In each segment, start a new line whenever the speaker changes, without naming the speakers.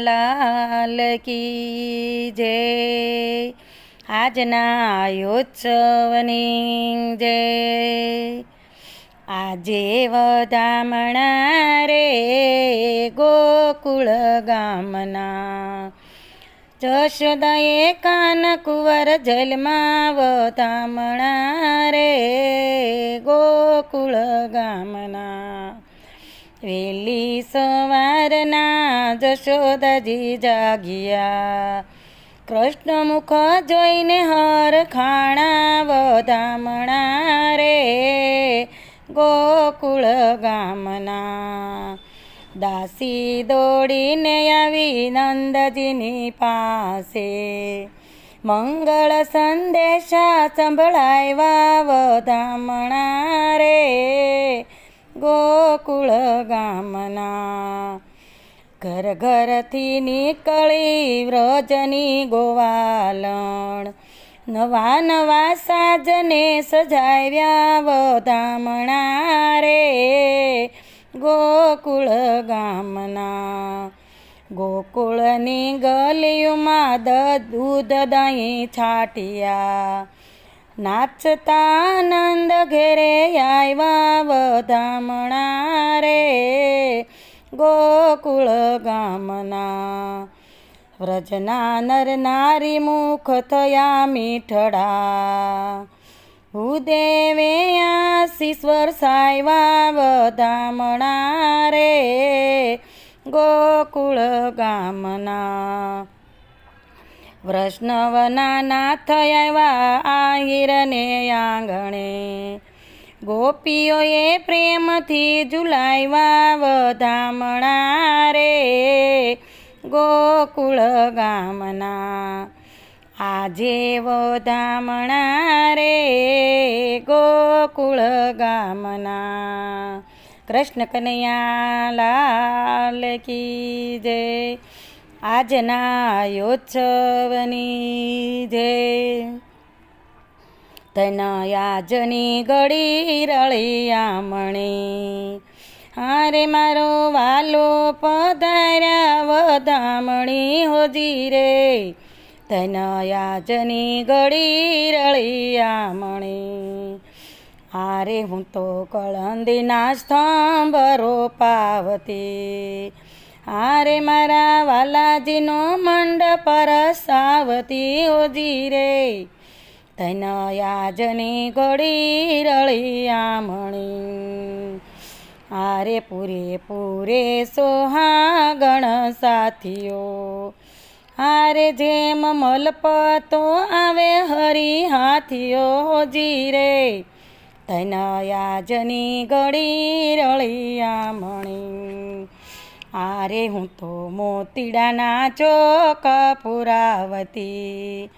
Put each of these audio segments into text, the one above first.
લાલ કી જય. આજના યોત્સવની જય. આજે વધામણા રે ગોકુળ ગામના. જશોદયે કાન કુંવર જલમાં વધામણા રે ગોકુળ ગામના. વેલી સવારના જશોદાજી જાગ્યા. કૃષ્ણ મુખ જોઈને હર ખાણા વધામણા રે. ગોકુળ ગામના. દાસી દોડીને આવી નંદજીની પાસે. મંગળ સંદેશા સંભળાવ્યા વધામણા રે. ગોકુળ ગામના ઘર ઘરથી નીકળી વ્રજની ગોવાલણ. નવા નવા સાજને સજાવ્યા વધામણા રે. ગોકુળ ગામના ગોકુળની ગલીઓમાં દૂધ દહીં છાટિયા. નાચતા આનંદ ઘેરે આવ્યા વધામણા રે. ગોકુળ ગામના વ્રજના નર નારી મુખ થયા મીઠડા. ભૂદેવે આશીશ્વર સાયવા વધામણા રે. ગોકુળ ગામના વૈષ્ણવના નાથ આવ્યા આહિરને આંગણે. ગોપીઓએ પ્રેમથી ઝુલાવ્યા વધામણા રે. ગોકુળ ગામના. આજે વધામણા રે. ગોકુળ ગામના. કૃષ્ણ કનૈયા લાલ કી જય. આજના યોત્સવની જય તનયાજની ગળી રળિયામણી હારે મારો વાલો પધાર્યા વધામણી હોજી રે. તનયાજની ગળી રળિયામણી હારે હું તો કળંદીના સ્તંભ રોપાવતી હારે મારા વાલાજીનો મંડપ રસાવતી ઓજી રે. ઘડી રળી આંભણી આરે પૂરે પૂરે સોહાગણ સાથીઓ. હારે જેમ મલપતો આવે હરી હાથીઓ જી રે. તનયાજની ગળી રળિયામણી આરે હું તો મોતીડાના ચોક પુરાવતી.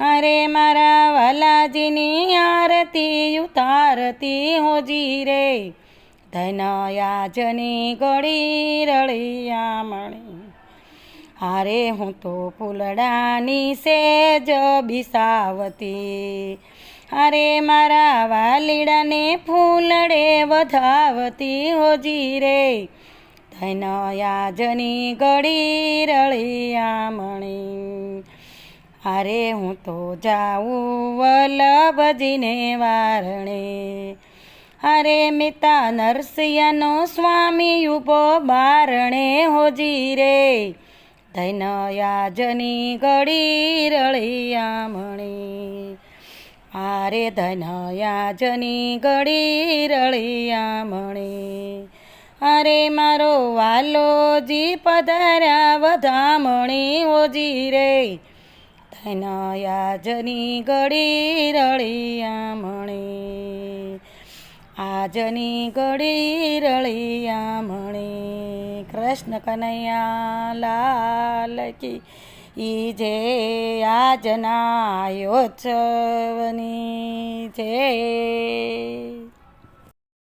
અરે મારા વાલાજીની આરતી ઉતારતી હોજી રે. ધનયાજની ગળી રળિયામણી હારે હું તો ફૂલડાની સેજ બિસાવતી. અરે મારા વાલીડાને ફૂલડે વધાવતી હોજી રે. ધનયાજની ગળી રળિયામણી અરે હું તો જાઉં વલ્લભજીને વારણે. અરે મિતા નરસિંહનો સ્વામી ઊભો બારણે હોજી રે. ધનયાજની ગળી રળિયામણી આરે ધનયાજની ગળી રળિયામણી અરે મારો વાલોજી પધાર્યા વધામણી ઓજી રે. તનયાજની ઘડી રળી રળિયામણી આજની ઘડી રળી રળિયામણી કૃષ્ણ કનૈયા લાલ કી. ઈ જે આજના યોત્સવની જય